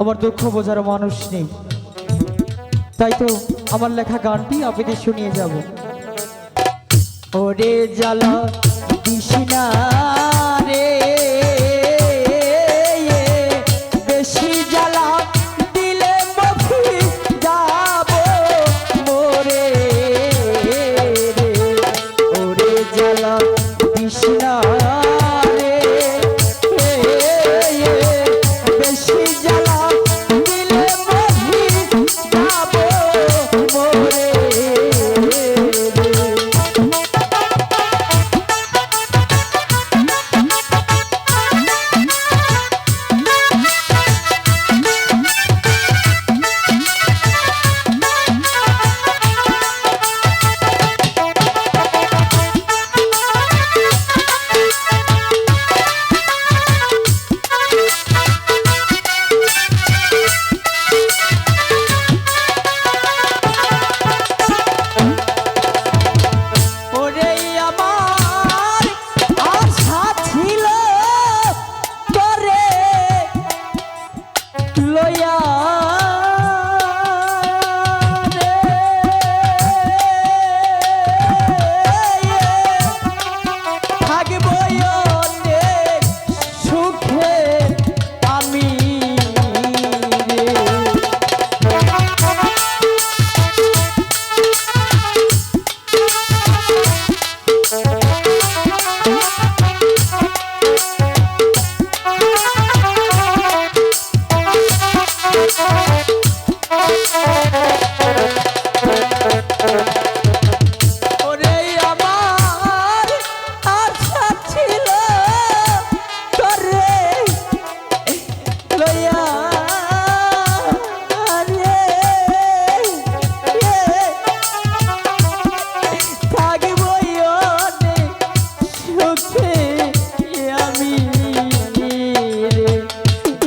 আমার দুঃখ বোঝার মানুষ নেই। তাই তো আমার লেখা গানটি আপনাদের শুনিয়ে যাব। ওরে জ্বালা কৃষ্ণা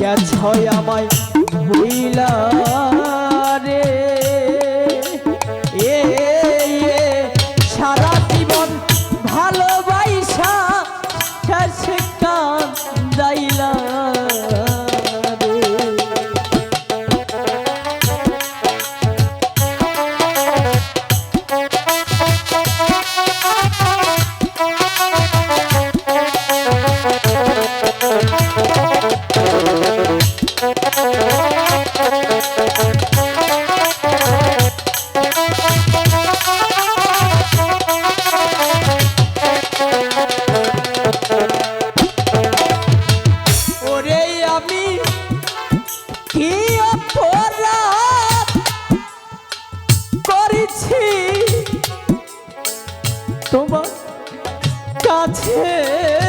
গেছ আমায় কাছে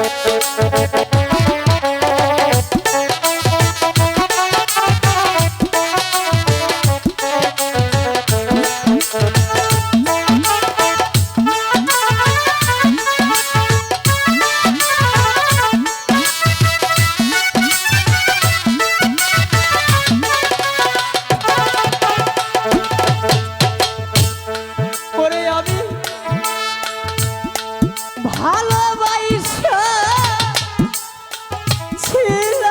ভালোবাসা ছিল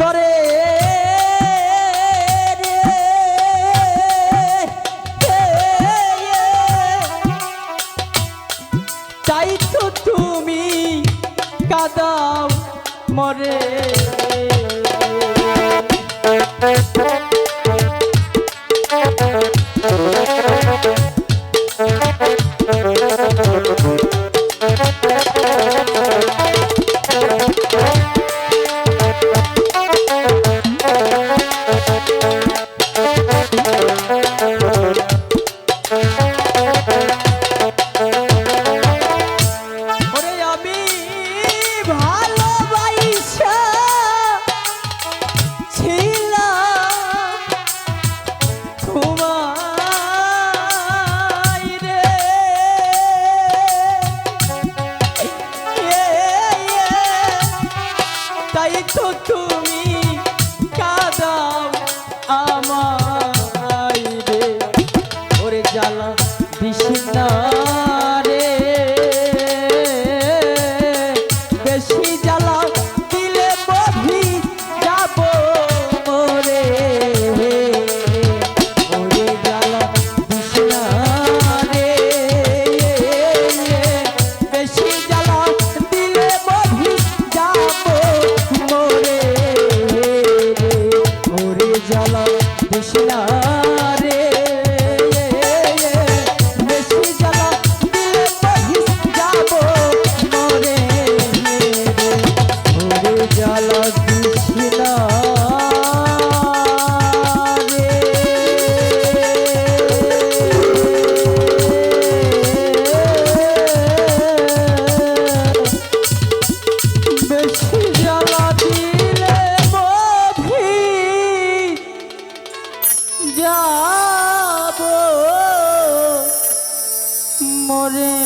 তরে তাই তো তুমি কাদাও মরে। যাব। মরে